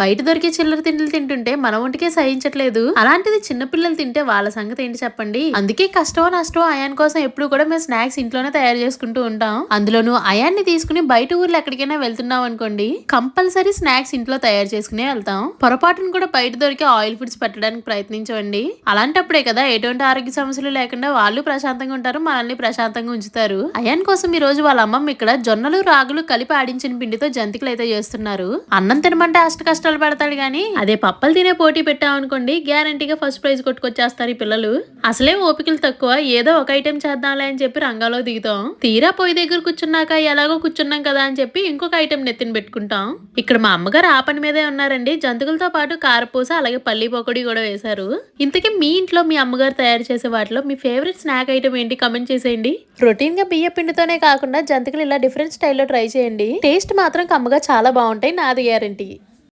బయట దొరికే చిల్లర తిండిలు తింటుంటే మన ఒంటికే సహించట్లేదు. అలాంటిది చిన్న పిల్లలు తింటే వాళ్ళ సంగతి ఏంటి చెప్పండి? అందుకే కష్టమో నష్టమో అయాన్ కోసం ఎప్పుడు కూడా మేము స్నాక్స్ ఇంట్లోనే తయారు చేసుకుంటూ ఉంటాం. అందులోనూ అయాన్ని తీసుకుని బయట ఊర్లో ఎక్కడికైనా వెళ్తున్నాం అనుకోండి కంపల్సరీ స్నాక్స్ ఇంట్లో తయారు చేసుకునే వెళ్తాం. పొరపాటును కూడా బయట దొరికే ఆయిల్ ఫుడ్స్ పెట్టడానికి ప్రయత్నించండి. అలాంటప్పుడే కదా ఎటువంటి ఆరోగ్య సమస్యలు లేకుండా వాళ్ళు ప్రశాంతంగా ఉంటారు మనల్ని ప్రశాంతంగా ఉంచుతారు. అయాన్ కోసం ఈ రోజు వాళ్ళ అమ్మమ్మ ఇక్కడ జొన్నలు రాగులు కలిపి ఆడించిన పిండితో జంతికలు అయితే చేస్తున్నారు. అన్నం తినమంటే అష్ట కష్టం కష్టాలు పెడతాడు గానీ. అదే పప్పలు తినే పోటీ పెట్టామనుకోండి గ్యారంటీగా ఫస్ట్ ప్రైజ్ కొట్టుకొచ్చేస్తారు ఈ పిల్లలు. అసలే ఓపికలు తక్కువ ఏదో ఒక ఐటెం చేద్దాంలే అని చెప్పి రంగాలో దిగుతాం. తీరా పొయ్యి దగ్గర కూర్చున్నాక ఎలాగో కూర్చున్నాం కదా అని చెప్పి ఇంకొక ఐటెం నెత్తిన పెట్టుకుంటాం. ఇక్కడ మా అమ్మగారు ఆ పని మీదే ఉన్నారండి. జంతుకులతో పాటు కారపూస అలాగే పల్లి పకోడీ కూడా వేశారు. ఇంతకీ మీ ఇంట్లో మీ అమ్మగారు తయారు చేసే వాటిలో మీ ఫేవరెట్ స్నాక్ ఐటమ్ ఏంటి? కమెంట్ చేసేయండి. రొటీన్గా బియ్య పిండితోనే కాకుండా జంతికలు ఇలా డిఫరెంట్ స్టైల్లో ట్రై చేయండి. టేస్ట్ మాత్రం కమ్మగా చాలా బాగుంటాయి. నాది గ్యారంటీ.